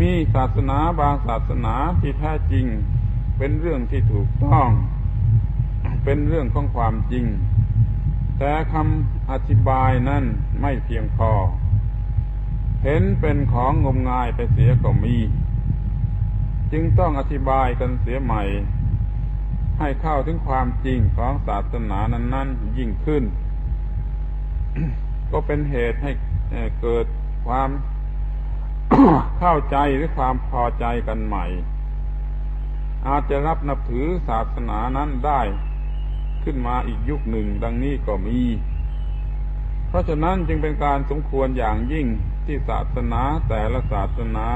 มีศาสนาบางศาสนาที่แท้จริง เป็นเรื่องที่ถูกต้อง เป็นเรื่องของความจริง แต่คำอธิบายนั้นไม่เพียงพอ เห็นเป็นของงมงายไปเสียก็มี จึงต้องอธิบายกันเสียใหม่ ให้เข้าถึงความจริงของศาสนานั้น ๆ ยิ่งขึ้น ก็เป็นเหตุให้เกิดความ เข้าใจหรือความพอใจกันใหม่ อาจจะรับนับถือศาสนานั้นได้ขึ้นมาอีกยุคหนึ่งดังนี้ก็มี เพราะฉะนั้นจึงเป็นการสมควรอย่างยิ่งที่ศาสนาแต่ละศาสนา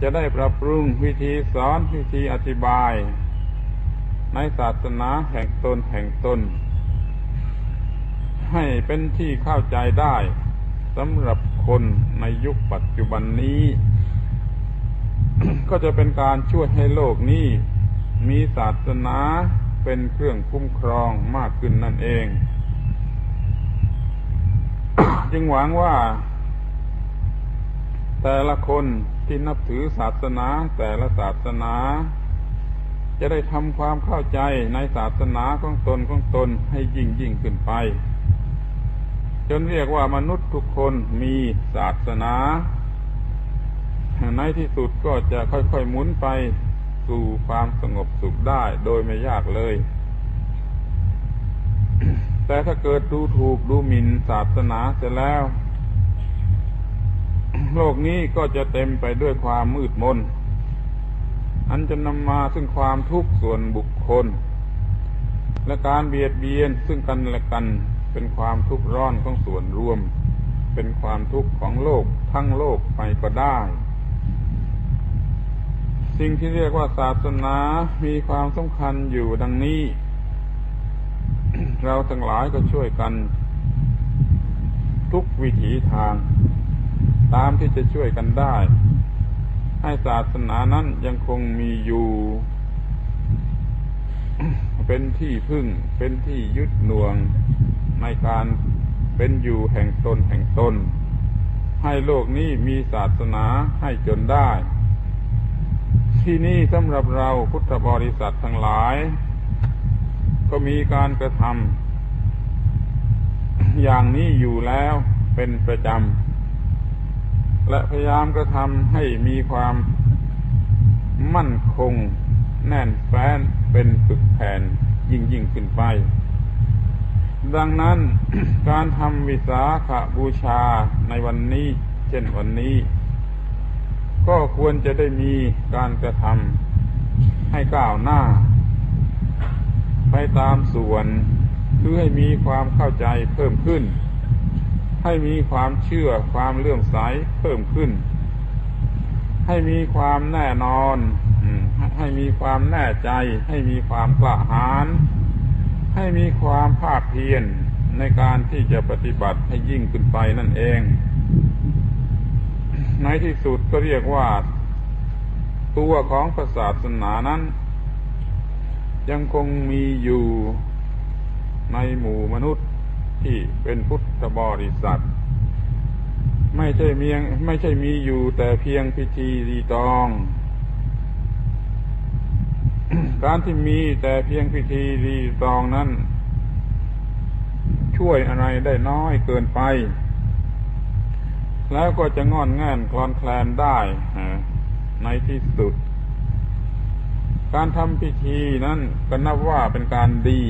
จะได้ปรับปรุงวิธีสอนวิธีอธิบาย ในศาสนาแห่งตนแห่งตน ให้เป็นที่เข้าใจได้สำหรับ คนในยุคปัจจุบันนี้ ก็จะเป็นการช่วยให้โลกนี้ มีศาสนาเป็นเครื่องคุ้มครองมากขึ้นนั่นเอง จึงหวังว่า แต่ละคนที่นับถือศาสนาแต่ละศาสนา จะได้ทำความเข้าใจในศาสนาของตนของตนให้ยิ่งยิ่งขึ้นไป จนเรียกว่ามนุษ ทุกคนมีศาสนา ในที่สุดก็จะค่อยๆหมุนไปสู่ความสงบสุขได้โดยไม่ยากเลย แต่ถ้าเกิดดูถูกดูหมิ่นศาสนาเสร็จแล้ว โลกนี้ก็จะเต็มไปด้วยความมืดมน อันจะนำมาซึ่งความทุกข์ส่วนบุคคล และการเบียดเบียนซึ่งกันและกันเป็นความทุกข์ร้อนของส่วนรวม เป็นความทุกข์ของโลกทั้งโลกไปก็ได้ สิ่งที่เรียกว่าศาสนามีความสำคัญอยู่ดังนี้ เราทั้งหลายก็ช่วยกัน ทุกวิถีทาง ตามที่จะช่วยกันได้ ให้ศาสนานั้นยังคงมีอยู่ เป็นที่พึ่งเป็นที่ยึดหน่วงในการ เป็นอยู่แห่งตนแห่งตน ให้โลกนี้มีศาสนาให้จนได้ ที่นี่สำหรับเราพุทธบริษัททั้งหลาย ก็มีการกระทำอย่างนี้อยู่แล้วเป็นประจำ และพยายามกระทำให้มีความมั่นคงแน่นแฟ้นเป็นปึกแผ่นยิ่งยิ่งขึ้นไป ดังนั้นการทำวิสาขบูชาในวันนี้ เช่นวันนี้ ก็ควรจะได้มีการกระทำให้ก้าวหน้า ไปตามส่วนเพื่อให้มีความเข้าใจเพิ่มขึ้น ให้มีความเชื่อความเลื่อมใสเพิ่มขึ้น ให้มีความแน่นอน ให้มีความแน่ใจ ให้มีความกล้าหาญ ให้มีความภาคเพียรในการที่จะปฏิบัติให้ยิ่งขึ้นไปนั่นเอง ในที่สุดก็เรียกว่า ตัวของพระศาสนานั้น ยังคงมีอยู่ในหมู่มนุษย์ที่เป็นพุทธบริษัท ไม่ใช่เมียงไม่ใช่มีอยู่แต่เพียงพิธีรีตอง การที่มีแต่เพียงพิธีรีตองนั้น ช่วยอะไรได้น้อยเกินไป แล้วก็จะงอนแง่นคลอนแคลนได้ในที่สุด การทำพิธีนั้นก็นับว่าเป็นการดี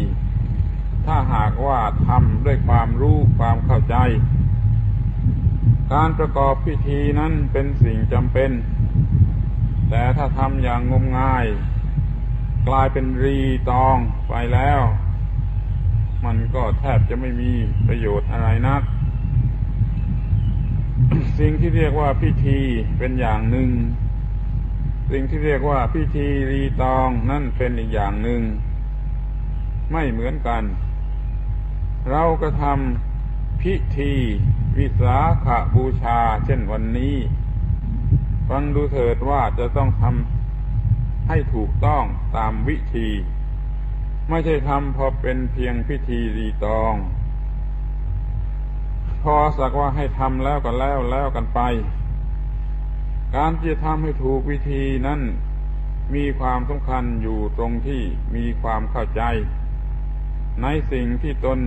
ถ้าหากว่าทำด้วยความรู้ความเข้าใจ การประกอบพิธีนั้นเป็นสิ่งจำเป็น แต่ถ้าทำอย่างงมงาย กลายเป็นรีตองไปแล้ว มันก็แทบจะไม่มีประโยชน์อะไรนัก สิ่งที่เรียกว่าพิธีเป็นอย่างหนึ่ง สิ่งที่เรียกว่าพิธีรีตองนั่นเป็นอีกอย่างหนึ่ง ไม่เหมือนกัน เราก็ทำพิธีวิสาขบูชา เช่นวันนี้ ฟังดูเถิดว่าจะต้องทำ ให้ถูกต้องตามวิธี ไม่ใช่ทำพอเป็นเพียงพิธีรีตอง พอสักว่าให้ทำแล้วก็แล้วแล้วกันไป การที่จะทำให้ถูกวิธีนั้นมีความสำคัญอยู่ตรงที่มีความเข้าใจ ในสิ่งที่ตน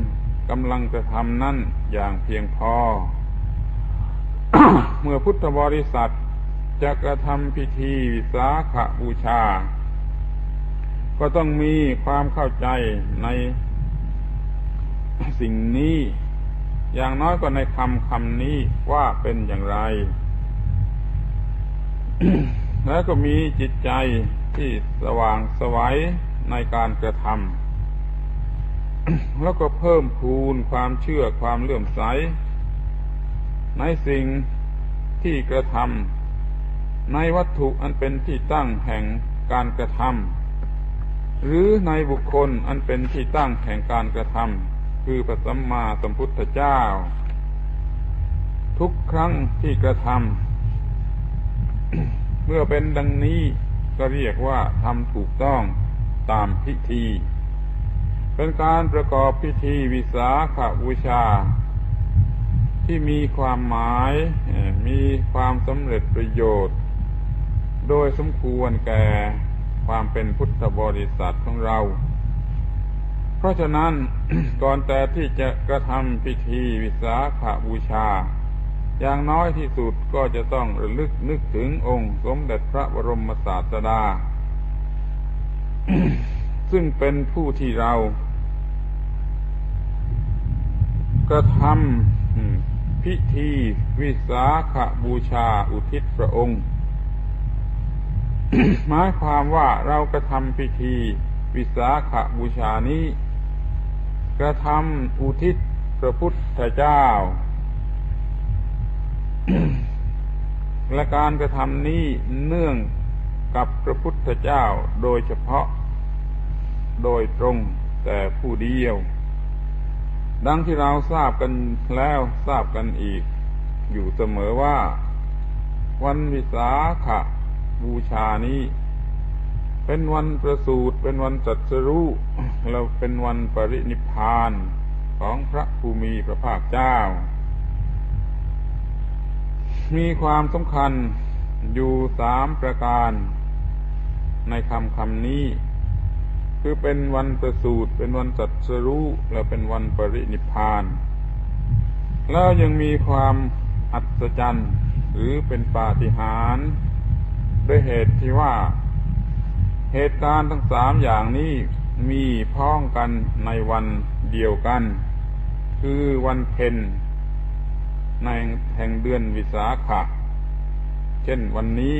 กำลังจะทำนั้นอย่างเพียงพอ เมื่อพุทธบริษัท จะกระทำพิธีวิสาขบูชา ก็ต้องมีความเข้าใจในสิ่งนี้ อย่างน้อยก็ในคำคำนี้ว่าเป็นอย่างไร แล้วก็มีจิตใจที่สว่างสวัยในการกระทำแล้วก็เพิ่มพูนความเชื่อความเลื่อมใส ในสิ่งที่กระทำ ในวัตถุอันเป็นที่ตั้งแห่งการกระทำหรือในบุคคลอันเป็นที่ตั้งแห่งการกระทำคือพระสัมมาสัมพุทธเจ้า ทุกครั้งที่กระทำเมื่อเป็นดังนี้ก็เรียกว่าทำถูกต้องตามพิธี เป็นการประกอบพิธีวิสาขบูชา ที่มีความหมายมีความสำเร็จประโยชน์ โดยสมควรแก่ความเป็นพุทธบริษัทของเรา เพราะฉะนั้นก่อนแต่ที่จะกระทำพิธีวิสาขบูชา อย่างน้อยที่สุดก็จะต้องระลึกนึกถึงองค์สมเด็จพระบรมศาสดา ซึ่งเป็นผู้ที่เรา กระทำพิธีวิสาขบูชาอุทิศพระองค์ หมายความว่าเรากระทำพิธีวิสาขบูชานี้ กระทำอุทิศพระพุทธเจ้า และการกระทำนี้เนื่องกับพระพุทธเจ้าโดยเฉพาะโดยตรงแต่ผู้เดียว ดังที่เราทราบกันแล้วทราบกันอีก อยู่เสมอว่า วันวิสาข บูชานี้ เป็นวันประสูติเป็นวันจัดสรู้เราเป็นวันปรินิพานของพระภูมิพระภาคเจ้า มีความสำคัญอยู่สามประการในคำคำนี้ คือเป็นวันประสูติเป็นวันจัดสรู้และเป็นวันปรินิพาน แล้วยังมีความอัศจรรย์หรือเป็นปาฏิหาริย์ ด้วยเหตุที่ว่า เหตุการณ์ทั้งสามอย่างนี้มีพ้องกันในวันเดียวกัน คือวันเพ็ญในแห่งเดือนวิสาขะเช่นวันนี้